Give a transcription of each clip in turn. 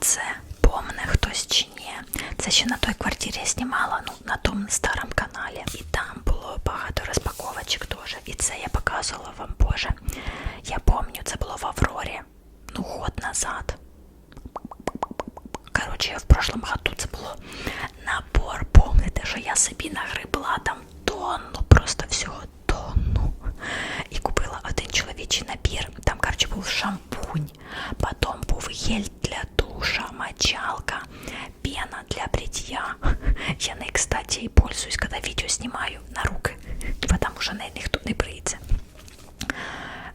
це помне хтось чи ні. Це ще на той квартирі я знімала, ну на тому старому каналі. І там було багато розпаковочок теж. І це я показувала вам, Боже. Я пам'ятаю, це було в Аврорі, ну год назад. Коротше, в прошлом году це було набор. Помните, що я собі нагребла там тонну, просто всього тонну. І купила один чоловічий набір. Там, коротше, був шампунь, потім був гель для мочалка, пена для бритья. Я нею, кстати, і пользуюсь, коли відео знімаю на руки, тому що нею ніхто не бриється.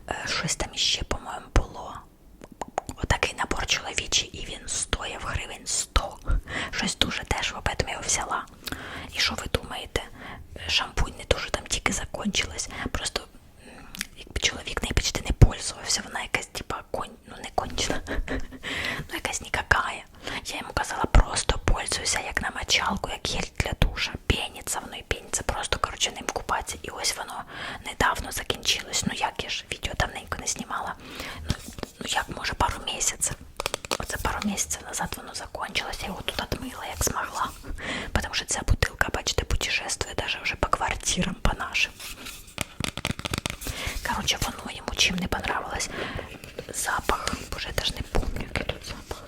Е, Щось там іще, по-моєму, було. Отакий набор чоловічий, і він стояв гривень 100. Щось дуже дешево, поэтому я його взяла. І що ви думаєте? Шампунь не дуже там тільки закончилась. Просто м, якби чоловік нею почти не пользувався, вона якась типа конь, ну не кончена, ну якась нікакая. Я йому казала, просто пользуйся як на мочалку, як гель для душа. Пеніться воно і пеніться, просто коротше ним купатися. І ось воно недавно закінчилось. Ну як я ж відео давненько не знімала. Ну, ну як може пару місяців. Оце пару місяців назад воно закончилось, я його тут отмила, як змогла. Потому що ця бутилка, бачите, путешествує даже вже по квартирам, по нашим. Короче, воно йому чим не понравилось. Запах, боже, я даже не помню, який тут запах.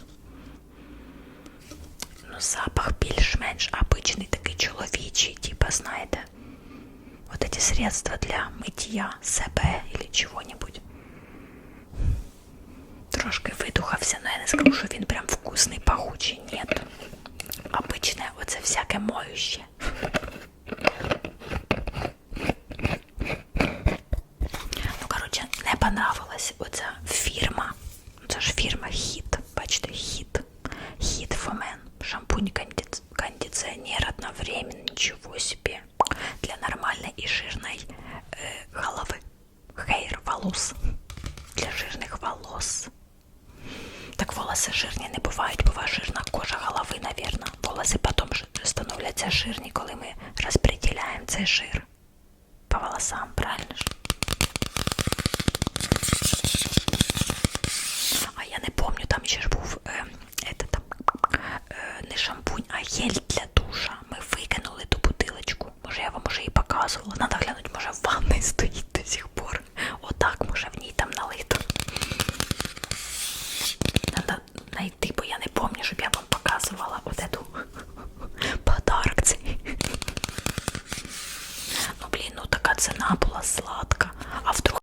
Ну, запах більш-менш обичний, такий чоловічий, типа, знаєте, вот эти средства для миття себе или чего-нибудь. Трошки видухався, але я не скажу, що він прям вкусний, пахучий. Ні. Обичне оце всяке моюще. Ну, коротше, не понравилась оця фірма. Це ж фірма Хіт. Бачите, Хіт. Хіт Фомен. Шампунь, кондиц- кондиционер одновременно. Ничего себе. для нормальной и жирной э, головы. Хейр волос. Для жирных волос. Так волосы жирні не бывают буває жирна кожа головы наверное волосы потом становляться жирні, коли мы распределяем цей жир. По волосам, правильно ж? А я не пам'ятаю, там еще ж був е, е, там, е, не шампунь, а гель для раз холодно, надо глянуть.